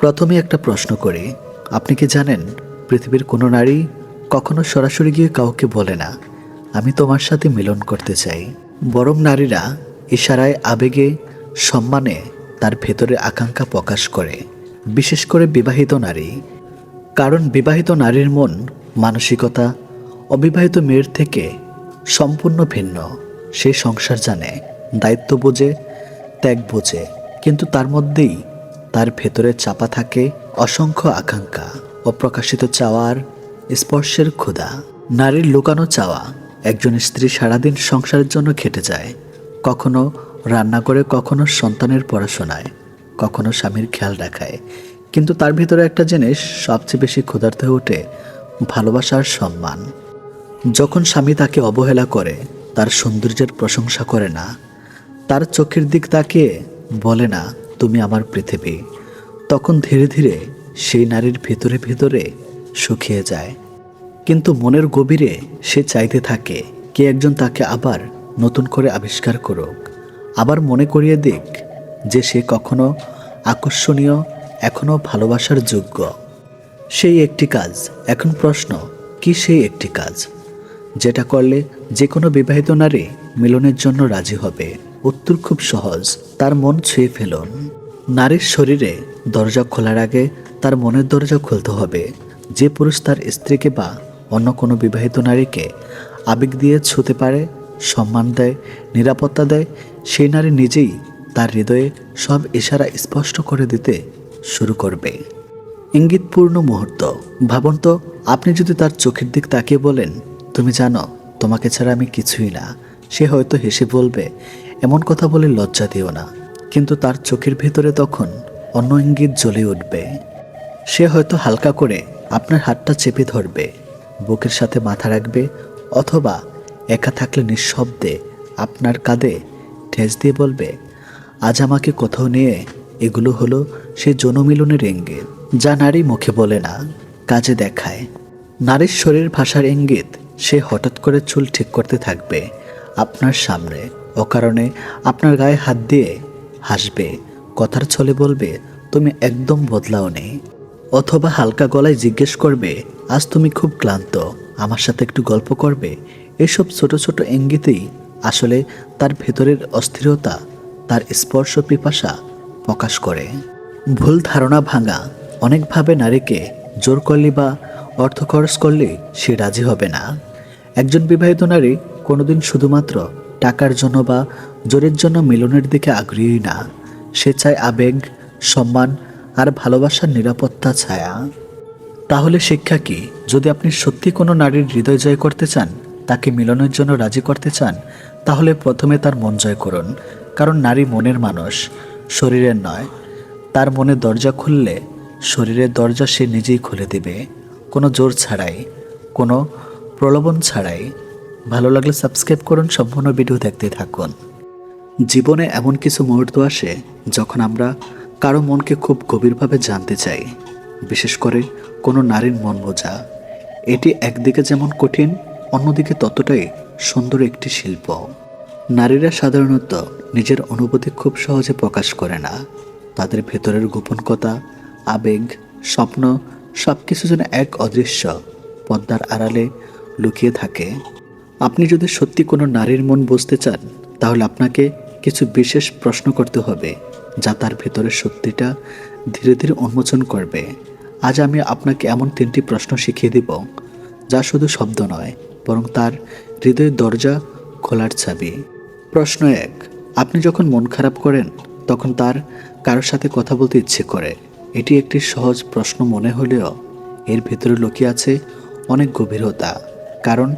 প্রথমে একটা প্রশ্ন করি, আপনি কি জানেন পৃথিবীর কোনো নারী কখনো সরাসরি গিয়ে কাউকে বলে না, আমি তোমার সাথে মিলন করতে চাই। বরং নারীরা ইশারায়, আবেগে, সম্মানে তার ভেতরে আকাঙ্ক্ষা প্রকাশ করে। বিশেষ করে বিবাহিত নারী। কারণ বিবাহিত নারীর মন মানসিকতা, অবিবাহিত মেয়ের থেকে সম্পূর্ণ ভিন্ন। সে সংসার জানে, দায়িত্ব বোঝে, ত্যাগ বোঝে, কিন্তু তার মধ্যেই তার ভেতরে চাপা থাকে অসংখ্য আকাঙ্ক্ষা অপ্রকাশিত চাওয়ার স্পর্শের ক্ষুধা। নারীর লুকানো চাওয়া, একজন স্ত্রী সারাদিন সংসারের জন্য খেটে যায়, কখনো রান্না করে, কখনো সন্তানের পড়াশোনায়, কখনো স্বামীর খেয়াল রাখায়। কিন্তু তার ভিতরে একটা জিনিস সবচেয়ে বেশি ক্ষুধার্ত হয়ে ওঠে, ভালোবাসার সম্মান। যখন স্বামী তাকে অবহেলা করে, তার সৌন্দর্যের প্রশংসা করে না, তার চোখের দিক তাকিয়ে বলে না তুমি আমার পৃথিবী। তখন ধীরে ধীরে সেই নারীর ভিতরে ভিতরে শুকিয়ে যায়। কিন্তু মনের গভীরে সে চাইতে থাকে, কে একজন তাকে আবার নতুন করে আবিষ্কার করুক? আবার মনে করিয়ে দিক যে সে কখনো আকর্ষণীয় এখনও ভালোবাসার যোগ্য। সেই একটি কাজ। এখন প্রশ্ন, কি সেই একটি কাজ? যেটা করলে যে কোনো বিবাহিত নারী মিলনের জন্য রাজি হবে। উত্তর খুব সহজ। তার মন ছুঁয়ে ফেলুন নারীর শরীরে দরজা খোলার আগে তার মনের দরজা খুলতে হবে। যে পুরুষ তার স্ত্রীকে বা অন্য কোনো বিবাহিত নারীকে আবেগ দিয়ে ছুতে পারে, সম্মান দেয়, নিরাপত্তা দেয়, সেই নারী নিজেই তার হৃদয়ে সব ইশারা স্পষ্ট করে দিতে শুরু করবে। ইঙ্গিতপূর্ণ মুহূর্ত। ভাবুন তো, আপনি যদি তার চোখের দিক তাকিয়ে বলেন, তুমি জানো, তোমাকে ছাড়া আমি কিছুই না। সে হয়তো হেসে বলবে এমন কথা বলে লজ্জা দিও না। কিন্তু তার চোখের ভেতরে তখন অন্য ইঙ্গিত জ্বলে উঠবে। সে হয়তো হালকা করে আপনার হাতটা চেপে ধরবে, বুকের সাথে মাথা রাখবে, অথবা একা থাকলে নিঃশব্দে আপনার কাঁধে ঠেস দিয়ে বলবে, আজ আমাকে কোথাও নিয়ে এগুলো হলো সে জনমিলনের ইঙ্গিত, যা নারী মুখে বলে না, কাজে দেখায়। নারীর শরীর ভাষার ইঙ্গিত সে হঠাৎ করে চুল ঠিক করতে থাকবে আপনার সামনে। অকারণে আপনার গায়ে হাত দিয়ে হাসবে, কথার ছলে বলবে, তুমি একদম বদলাও নেই অথবা হালকা গলায় জিজ্ঞেস করবে, আজ তুমি খুব ক্লান্ত, আমার সাথে একটু গল্প করবে? এসব ছোট ছোট ইঙ্গিতেই আসলে তার ভেতরের অস্থিরতা, তার স্পর্শ পিপাসা প্রকাশ করে। ভুল ধারণা ভাঙা অনেকভাবে নারীকে জোর করলে বা অর্থ খরচ করলে সে রাজি হবে না। একজন বিবাহিত নারী কোনোদিন শুধুমাত্র টাকার জন্য বা জোরের জন্য মিলনের দিকে আগ্রহী না। সে চায় আবেগ, সম্মান আর ভালোবাসার নিরাপত্তা ছায়া। তাহলে শিক্ষা কি? যদি আপনি সত্যি কোনো নারীর হৃদয় জয় করতে চান, তাকে মিলনের জন্য রাজি করতে চান, তাহলে প্রথমে তার মন জয় করুন। কারণ নারী মনের মানুষ, শরীরের নয়। তার মনে দরজা খুললে শরীরের দরজা সে নিজেই খুলে দেবে। কোনো জোর ছাড়াই, কোনো প্রলোভন ছাড়াই। ভালো লাগলে সাবস্ক্রাইব করুন, সম্পূর্ণ ভিডিও দেখতে থাকুন। জীবনে এমন কিছু মুহূর্ত আসে যখন আমরা কারও মনকে খুব গভীরভাবে জানতে চাই, বিশেষ করে কোনো নারীর মন বোঝা। এটি একদিকে যেমন কঠিন, অন্যদিকে ততটাই সুন্দর একটি শিল্প। নারীরা সাধারণত নিজের অনুভূতি খুব সহজে প্রকাশ করে না। তাদের ভেতরের গোপন কথা আবেগ, স্বপ্ন সব কিছু যেন এক অদৃশ্য পদ্মার আড়ালে লুকিয়ে থাকে। আপনি যদি সত্যি কোনো নারীর মন বুঝতে চান, তাহলে আপনাকে কিছু বিশেষ প্রশ্ন করতে হবে, যা তার ভেতরের সত্যিটা ধীরে ধীরে উন্মোচন করবে। আজ আমি আপনাকে এমন তিনটি প্রশ্ন শিখিয়ে দিব, যা শুধু শব্দ নয়, বরং তার হৃদয়ের দরজা খোলার চাবি। প্রশ্ন এক, আপনি যখন মন খারাপ করেন, তখন তার কারোর সাথে কথা বলতে ইচ্ছে করে। এটি একটি সহজ প্রশ্ন মনে হলেও এর ভেতরে লুকিয়ে আছে অনেক গভীরতা, কারণ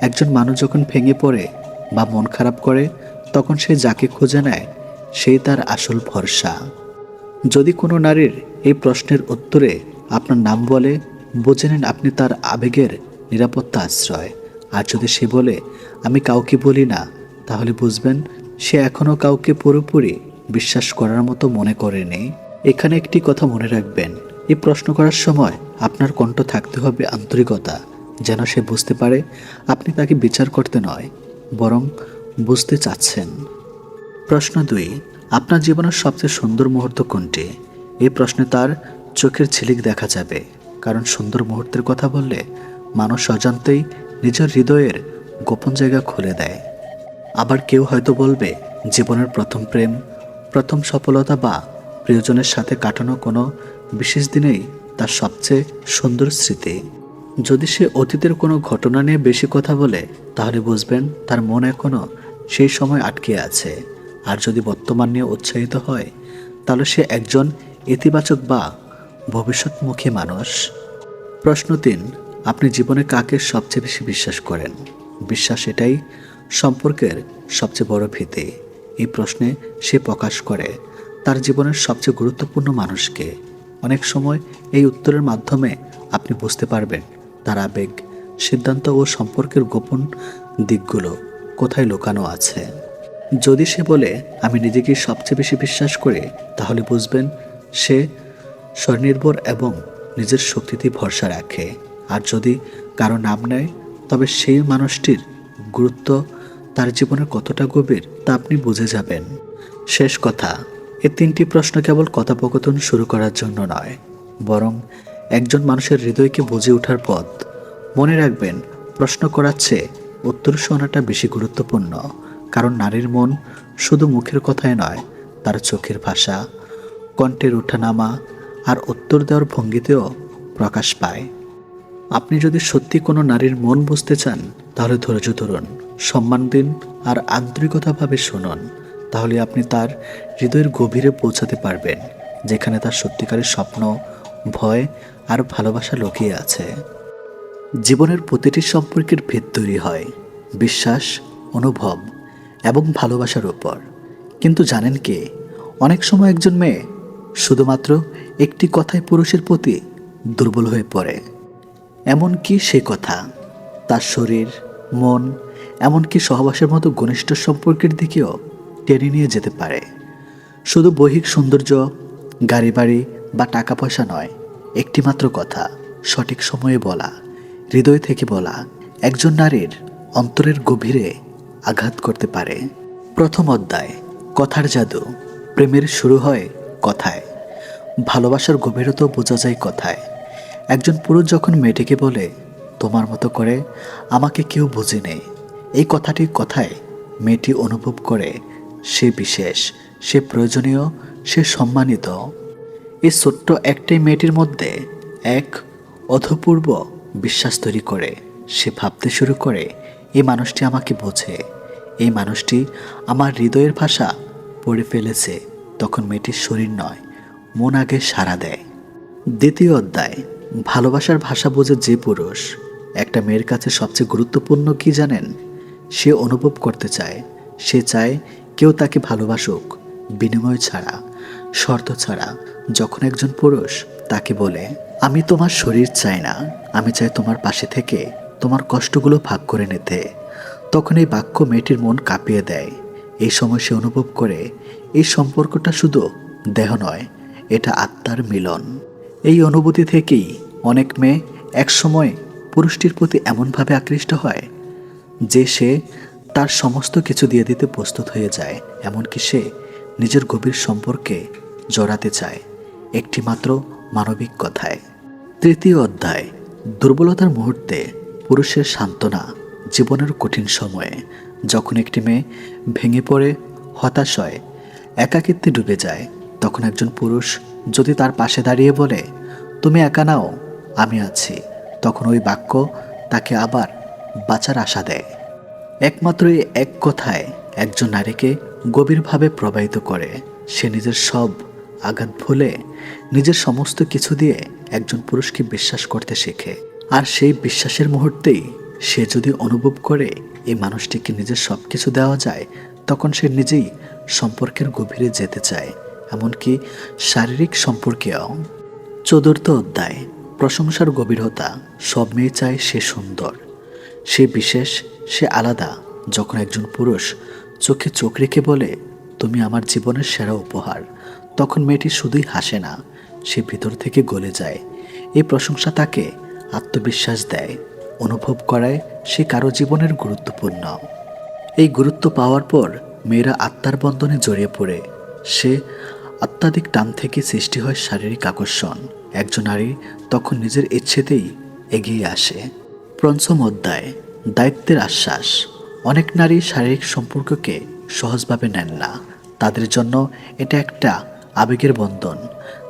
একজন মানুষ যখন ভেঙে পড়ে বা মন খারাপ করে, তখন সে যাকে খুঁজে নেয়, সেই তার আসল ভরসা। যদি কোনো নারীর এই প্রশ্নের উত্তরে আপনার নাম বলে, বুঝে নেন আপনি তার আবেগের নিরাপত্তা আশ্রয়। আর যদি সে বলে, আমি কাউকে বলি না, তাহলে বুঝবেন, সে এখনও কাউকে পুরোপুরি বিশ্বাস করার মতো মনে করেনি। এখানে একটি কথা মনে রাখবেন, এই প্রশ্ন করার সময় আপনার কণ্ঠ থাকতে হবে আন্তরিকতা। যেন সে বুঝতে পারে আপনি তাকে বিচার করতে নয়, বরং বুঝতে চাচ্ছেন। প্রশ্ন দুই, আপনার জীবনের সবচেয়ে সুন্দর মুহূর্ত কোনটি? এই প্রশ্নে তার চোখের ঝিলিক দেখা যাবে, কারণ সুন্দর মুহূর্তের কথা বললে মানুষ অজান্তেই নিজের হৃদয়ের গোপন জায়গা খুলে দেয়। আবার কেউ হয়তো বলবে, জীবনের প্রথম প্রেম, প্রথম সফলতা বা প্রিয়জনের সাথে কাটানো কোনো বিশেষ দিনেই তার সবচেয়ে সুন্দর স্মৃতি। যদি সে অতীতের কোনো ঘটনা নিয়ে বেশি কথা বলে, তাহলে বুঝবেন তার মন এখনও সেই সময় আটকে আছে। আর যদি বর্তমান নিয়ে উৎসাহিত হয়, তাহলে সে একজন ইতিবাচক বা ভবিষ্যৎমুখী মানুষ। প্রশ্ন তিন, আপনি জীবনে কাকে সবচেয়ে বেশি বিশ্বাস করেন? বিশ্বাস এটাই সম্পর্কের সবচেয়ে বড় ভীতি। এই প্রশ্নে সে প্রকাশ করে, তার জীবনের সবচেয়ে গুরুত্বপূর্ণ মানুষকে। অনেক সময় এই উত্তরের মাধ্যমে আপনি বুঝতে পারবেন তার আবেগ, সিদ্ধান্ত ও সম্পর্কের গোপন দিকগুলো কোথায় লুকানো আছে? যদি সে বলে, আমি নিজেকে সবচেয়ে বেশি বিশ্বাস করি, তাহলে বুঝবেন সে স্বনির্ভর এবং নিজের শক্তিতে ভরসা রাখে। আর যদি কারও নাম নেয়, তবে সেই মানুষটির গুরুত্ব তার জীবনের কতটা গভীর, তা আপনি বুঝে যাবেন। শেষ কথা, এ তিনটি প্রশ্ন কেবল কথোপকথন শুরু করার জন্য নয়, বরং একজন মানুষের হৃদয়কে বুঝে ওঠার পথ। মনে রাখবেন, প্রশ্ন করার চেয়ে উত্তর শোনাটা বেশি গুরুত্বপূর্ণ, কারণ নারীর মন শুধু মুখের কথায় নয়, তার চোখের ভাষা, কণ্ঠের ওঠানামা আর উত্তর দেওয়ার ভঙ্গিতেও প্রকাশ পায়। আপনি যদি সত্যি কোনো নারীর মন বুঝতে চান, তাহলে ধৈর্য ধরুন, সম্মান দিন আর আন্তরিকতাভাবে শুনুন, তাহলে আপনি তার হৃদয়ের গভীরে পৌঁছাতে পারবেন, যেখানে তার সত্যিকারের স্বপ্ন, ভয় আর ভালোবাসা লুকিয়ে আছে। জীবনের প্রতিটি সম্পর্কের ভেদ তৈরি হয়, বিশ্বাস, অনুভব এবং ভালোবাসার উপর। কিন্তু জানেন কি, অনেক সময় একজন মেয়ে শুধুমাত্র একটি কথায় পুরুষের প্রতি দুর্বল হয়ে পড়ে। এমনকি সে কথা, তার শরীর, মন, এমনকি সহবাসের মতো ঘনিষ্ঠ সম্পর্কের দিকেও টেনে নিয়ে যেতে পারে। শুধু বৈহিক সৌন্দর্য গাড়ি বাড়ি বা টাকা পয়সা নয় একটি মাত্র কথা, সঠিক সময়ে বলা, হৃদয় থেকে বলা, একজন নারীর অন্তরের গভীরে আঘাত করতে পারে। প্রথম অধ্যায়, কথার জাদু, প্রেমের শুরু হয় কথায়। ভালোবাসার গভীরতা বোঝা যায় কথায়। একজন পুরুষ যখন মেয়েটিকে বলে, তোমার মতো করে আমাকে কেউ বুঝে নেই। এই কথাটি কথায় মেয়েটি অনুভব করে, সে বিশেষ, সে প্রয়োজনীয়, সে সম্মানিত। এই ছোট্ট একটাই মেয়েটির মধ্যে এক অধপূর্ব বিশ্বাস তৈরি করে। সে ভাবতে শুরু করে, এই মানুষটি আমাকে বোঝে। এই মানুষটি আমার হৃদয়ের ভাষা পড়ে ফেলেছে। তখন মেয়েটির শরীর নয়, মন আগে সাড়া দেয়। দ্বিতীয় অধ্যায়, ভালোবাসার ভাষা বোঝে যে পুরুষ। একটা মেয়ের কাছে সবচেয়ে গুরুত্বপূর্ণ কি জানেন? সে অনুভব করতে চায়। সে চায় কেউ তাকে ভালোবাসুক, বিনিময় ছাড়া, শর্ত ছাড়া যখন একজন পুরুষ তাকে বলে, আমি তোমার শরীর চাই না, আমি চাই তোমার পাশে থেকে তোমার কষ্টগুলো ভাগ করে নিতে। তখন এই বাক্য মেয়েটির মন কাঁপিয়ে দেয়। এই সময় সে অনুভব করে, এই সম্পর্কটা শুধু দেহ নয়, এটা আত্মার মিলন। এই অনুভূতি থেকেই অনেক মেয়ে একসময় পুরুষটির প্রতি এমনভাবে আকৃষ্ট হয়, যে সে তার সমস্ত কিছু দিয়ে দিতে প্রস্তুত হয়ে যায়, এমনকি সে নিজের গভীর সম্পর্কে জড়াতে চায়। একটি মাত্র মানবিক কথায়। তৃতীয় অধ্যায়, দুর্বলতার মুহূর্তে পুরুষের সান্ত্বনা জীবনের কঠিন সময়ে। যখন একটি মেয়ে ভেঙে পড়ে, হতাশ হয়, একাকিত্বে ডুবে যায়, তখন একজন পুরুষ যদি তার পাশে দাঁড়িয়ে বলে, তুমি একা নাও, আমি আছি, তখন ওই বাক্য তাকে আবার বাঁচার আশা দেয়। একমাত্র এই এক কথায় একজন নারীকে গভীরভাবে প্রবাহিত করে। সে নিজের সব আঘাত ভুলে নিজের সমস্ত কিছু দিয়ে একজন পুরুষকে বিশ্বাস করতে শেখে। আর সেই বিশ্বাসের মুহূর্তেই সে যদি অনুভব করে এই মানুষটিকে নিজের সব কিছু দেওয়া যায়, তখন সে নিজেই সম্পর্কের গভীরে যেতে চায়। এমনকি শারীরিক সম্পর্কেও। চতুর্থ অধ্যায়, প্রশংসার গভীরতা। সব মেয়ে চায় সে সুন্দর। সে বিশেষ, সে আলাদা। যখন একজন পুরুষ চোখে চোখ রেখে বলে, তুমি আমার জীবনের সেরা উপহার। তখন মেয়েটি শুধুই হাসে না, সে ভিতর থেকে গলে যায়। এই প্রশংসা তাকে আত্মবিশ্বাস দেয়, অনুভব করায় সে কারও জীবনের গুরুত্বপূর্ণ। এই গুরুত্ব পাওয়ার পর মেয়েরা আত্মার বন্ধনে জড়িয়ে পড়ে। সে অত্যাধিক টান থেকে সৃষ্টি হয় শারীরিক আকর্ষণ। একজন নারী তখন নিজের ইচ্ছেতেই এগিয়ে আসে। পঞ্চম অধ্যায়, দায়িত্বের আশ্বাস। অনেক নারী শারীরিক সম্পর্ককে সহজভাবে নেন না। তাদের জন্য এটা একটা আবেগের বন্ধন,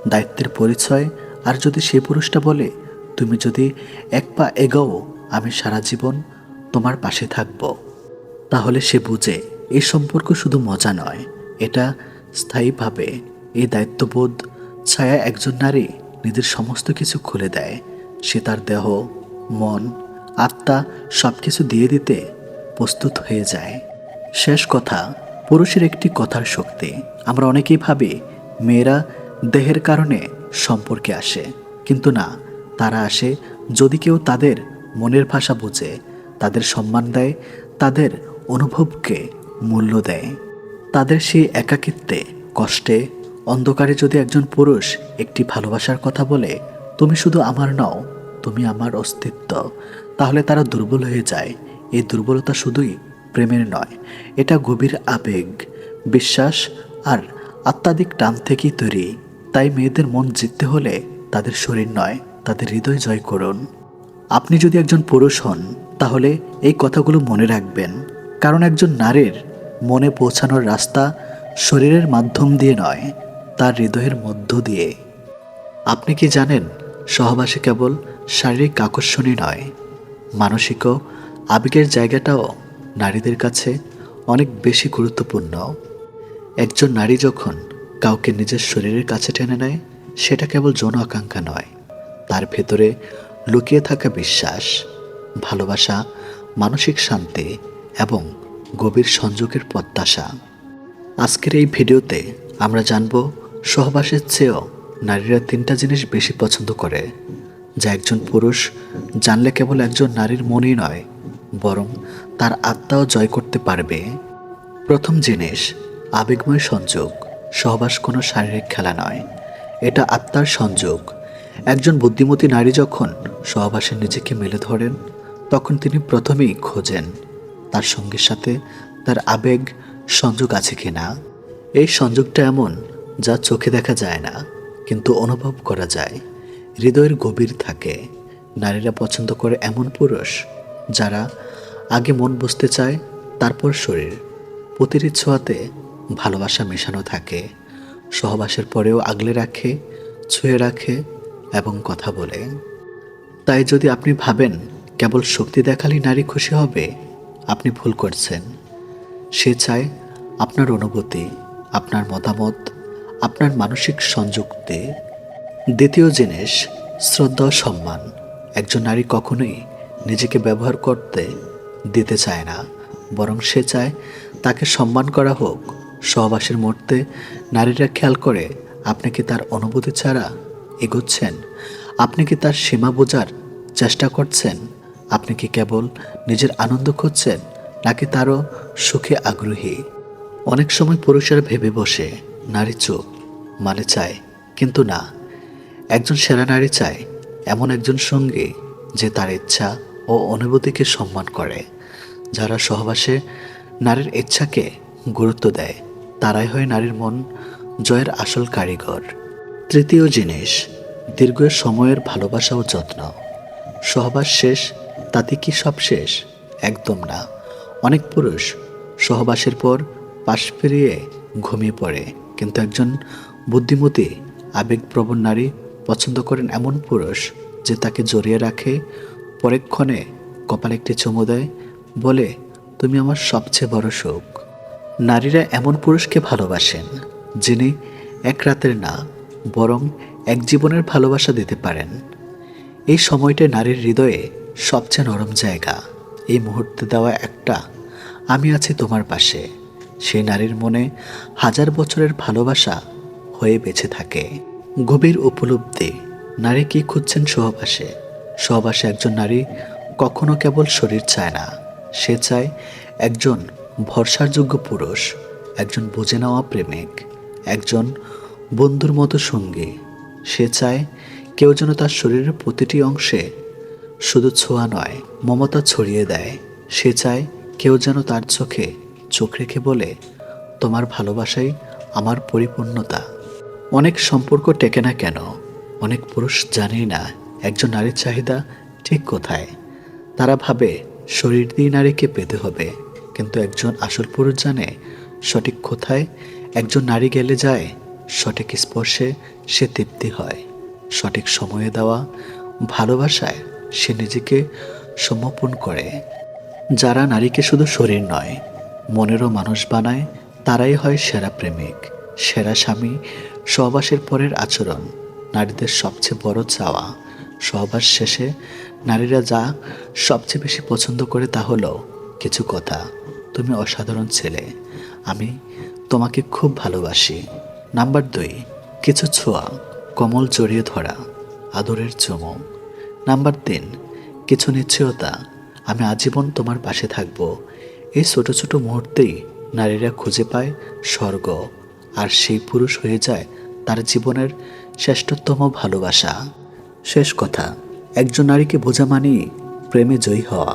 দায়িত্বের পরিচয়, আর যদি সেই পুরুষটা বলে, তুমি যদি এক পা এগোও, আমি সারা জীবন তোমার পাশে থাকব, তাহলে সে বুঝে এই সম্পর্ক শুধু মজা নয়, এটা স্থায়ীভাবে এই দায়িত্ববোধ ছায়া একজন নারী নিজের সমস্ত কিছু খুলে দেয়। সে তার দেহ, মন, আত্মা সব কিছু দিয়ে দিতে প্রস্তুত হয়ে যায়। শেষ কথা, পুরুষের একটি কথার শক্তি। আমরা অনেকেই ভাবি মেয়েরা দেহের কারণে সম্পর্কে আসে। কিন্তু না, তারা আসে যদি কেউ তাদের মনের ভাষা বুঝে, তাদের সম্মান দেয়, তাদের অনুভবকে মূল্য দেয়। তাদের সেই একাকিত্বে, কষ্টে, অন্ধকারে যদি একজন পুরুষ একটি ভালোবাসার কথা বলে, তুমি শুধু আমার নও, তুমি আমার অস্তিত্ব তাহলে তারা দুর্বল হয়ে যায়। এই দুর্বলতা শুধুই প্রেমের নয়, এটা গভীর আবেগ, বিশ্বাস আর আত্মাধিক টান থেকেই তৈরি। তাই মেয়েদের মন জিততে হলে তাদের শরীর নয়, তাদের হৃদয় জয় করুন। আপনি যদি একজন পুরুষ হন, তাহলে এই কথাগুলো মনে রাখবেন। কারণ একজন নারীর মনে পৌঁছানোর রাস্তা শরীরের মাধ্যম দিয়ে নয়, তার হৃদয়ের মধ্য দিয়ে। আপনি কি জানেন, সহবাসে কেবল শারীরিক আকর্ষণই নয় মানসিক আবেগের জায়গাটাও নারীদের কাছে অনেক বেশি গুরুত্বপূর্ণ। একজন নারী যখন কাউকে নিজের শরীরের কাছে টেনে নেয়, সেটা কেবল যৌন আকাঙ্ক্ষা নয়। তার ভেতরে লুকিয়ে থাকা বিশ্বাস, ভালোবাসা, মানসিক শান্তি এবং গভীর সংযোগের প্রত্যাশা। আজকের এই ভিডিওতে আমরা জানব সহবাসের চেয়েও নারীরা তিনটা জিনিস বেশি পছন্দ করে, যা একজন পুরুষ জানলে কেবল একজন নারীর মনই নয়, বরং তার আত্মাও জয় করতে পারবে। প্রথম জিনিস আবেগময় সংযোগ। সহবাস কোনো শারীরিক খেলা নয়। এটা আত্মার সংযোগ। একজন বুদ্ধিমতী নারী যখন সহবাসে নিজেকে মেলে ধরেন, তখন তিনি প্রথমেই খোঁজেন তার সঙ্গীর সাথে তার আবেগ সংযোগ আছে কিনা। এই সংযোগটা এমন যা চোখে দেখা যায় না, কিন্তু অনুভব করা যায়। হৃদয়ের গভীর থাকে। নারীরা পছন্দ করে এমন পুরুষ যারা আগে মন বুঝতে চায়, তারপর শরীর। প্রতিটি ছোঁয়াতে ভালোবাসা মেশানো থাকে, সহবাসের পরেও আগলে রাখে, ছুঁয়ে রাখে এবং কথা বলে। তাই যদি আপনি ভাবেন কেবল শক্তি দেখালেই নারী খুশি হবে, আপনি ভুল করছেন। সে চায় আপনার অনুভূতি, আপনার মতামত, আপনার মানসিক সংযুক্তি। দ্বিতীয় জিনিস, শ্রদ্ধা ও সম্মান। একজন নারী কখনোই নিজেকে ব্যবহার করতে দিতে চায় না, বরং সে চায় তাকে সম্মান করা হোক। সহবাসের মুহূর্তে নারীরা খেয়াল করে আপনি কি তার অনুভূতি ছাড়া এগোচ্ছেন। আপনি কি তার সীমা বোঝার চেষ্টা করছেন? আপনি কি কেবল নিজের আনন্দ খুঁজছেন, নাকি তারও সুখে আগ্রহী? অনেক সময় পুরুষেরা ভেবে বসে, নারী চোখ মানে চায়, কিন্তু না। একজন সেরা নারী চায় এমন একজন সঙ্গী যে তার ইচ্ছা ও অনুভূতিকে সম্মান করে, যারা সহবাসে নারীর ইচ্ছাকে গুরুত্ব দেয়। তারাই হয় নারীর মন, জয়ের আসল কারিগর। তৃতীয় জিনিস দীর্ঘ সময়ের ভালোবাসা ও যত্ন। সহবাস শেষ, তাতে কি সব শেষ? একদম না। অনেক পুরুষ সহবাসের পর পাশ ফিরিয়ে ঘুমিয়ে পড়ে। কিন্তু একজন বুদ্ধিমতী, আবেগপ্রবণ নারী পছন্দ করেন এমন পুরুষ যে তাকে জড়িয়ে রাখে, পরেক্ষণে কপালে একটি চুমু দেয়, বলে, তুমি আমার সবচেয়ে বড় সুখ। নারীরা এমন পুরুষকে ভালোবাসেন, যিনি এক রাতের না, বরং এক জীবনের ভালোবাসা দিতে পারেন। এই সময়টা নারীর হৃদয়ে সবচেয়ে নরম জায়গা। এই মুহূর্তে দেওয়া একটা, আমি আছি তোমার পাশে সেই নারীর মনে হাজার বছরের ভালোবাসা হয়ে বেঁচে থাকে। গভীর উপলব্ধি, নারী কি খুঁজছেন সহবাসে? সহবাসে একজন নারী কখনো কেবল শরীর চায় না, সে চায় একজন ভরসার যোগ্য পুরুষ, একজন বুঝে নেওয়া প্রেমিক, একজন বন্ধুর মতো সঙ্গী। সে চায় কেউ যেন তার শরীরের প্রতিটি অংশে শুধু ছোঁয়া নয়, মমতা ছড়িয়ে দেয়। সে চায় কেউ যেন তার চোখে চোখ রেখে বলে, তোমার ভালোবাসাই আমার পরিপূর্ণতা। অনেক সম্পর্ক টেকে না কেন, অনেক পুরুষ জানেই না একজন নারীর চাহিদা ঠিক কোথায়। তারা ভাবে, শরীর দিয়ে নারীকে পেতে হবে। কিন্তু একজন আসল পুরুষ জানে সঠিক কোথায়, একজন নারী গেলে যায়, সঠিক স্পর্শে সে তৃপ্তি হয়। সঠিক সময়ে দেওয়া, ভালোবাসায় সে নিজেকে সমর্পণ করে। যারা নারীকে শুধু শরীর নয়, মনেরও মানুষ বানায়, তারাই হয় সেরা প্রেমিক, সেরা স্বামী, সহবাসের পরের আচরণ, নারীদের সবচেয়ে বড় চাওয়া। সহবাস শেষে নারীরা যা সবচেয়ে বেশি পছন্দ করে তা হলো কিছু কথা। তুমি অসাধারণ ছেলে। আমি তোমাকে খুব ভালোবাসি। নাম্বার দুই, কিছু ছোঁয়া, কমল জড়িয়ে ধরা, আদরের চুমু। নাম্বার তিন, কিছু নিশ্চয়তা, আমি আজীবন তোমার পাশে থাকব। এই ছোট ছোট মুহূর্তেই নারীরা খুঁজে পায় স্বর্গ, আর সেই পুরুষ হয়ে যায় তার জীবনের শ্রেষ্ঠতম ভালোবাসা। শেষ কথা, একজন নারীকে বোঝা মানেই প্রেমে জয়ী হওয়া।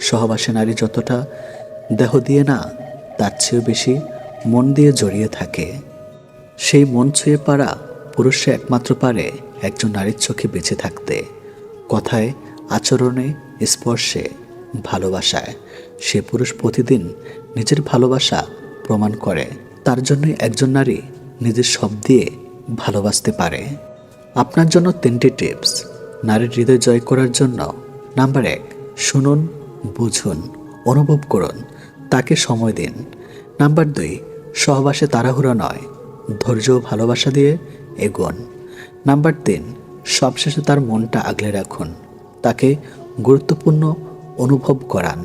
সহবাসে নারী যতটা দেহ দিয়ে না, তার চেয়েও বেশি মন দিয়ে জড়িয়ে থাকে। সেই মন ছুঁয়ে পারা পুরুষে একমাত্র পারে একজন নারীর চোখে বেঁচে থাকতে। কথায়, আচরণে, স্পর্শে, ভালোবাসায়। সে পুরুষ প্রতিদিন নিজের ভালোবাসা প্রমাণ করে। তার জন্যই একজন নারী নিজের সব দিয়ে ভালোবাসতে পারে। আপনার জন্য তিনটি টিপস। নারীর হৃদয় জয় করার জন্য নাম্বার এক, শুনুন, বুঝুন, অনুভব করুন। তাকে সময় দিন। নাম্বার দুই, সহবাসে তাড়াহুড়া নয়। ধৈর্য ভালোবাসা দিয়ে এগোন। নাম্বার তিন, সবশেষে তার মনটা আগলে রাখুন। তাকে গুরুত্বপূর্ণ অনুভব করান।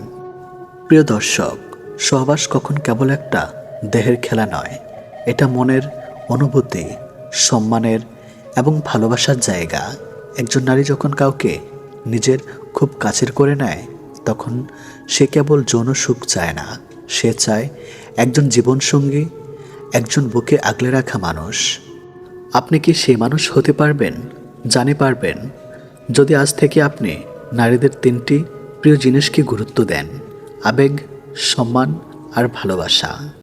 প্রিয় দর্শক, সহবাস কখন কেবল একটা দেহের খেলা নয়। এটা মনের অনুভূতি, সম্মানের এবং ভালোবাসার জায়গা। একজন নারী যখন কাউকে নিজের খুব কাছের করে নেয়, তখন সে কেবল যৌন সুখ চায় না, সে চায় একজন জীবনসঙ্গী, একজন বুকে আগলে রাখা মানুষ। আপনি কি সেই মানুষ হতে পারবেন? জানে পারবেন। যদি আজ থেকে আপনি নারীদের তিনটি প্রিয় জিনিসকে গুরুত্ব দেন, আবেগ, সম্মান আর ভালোবাসা।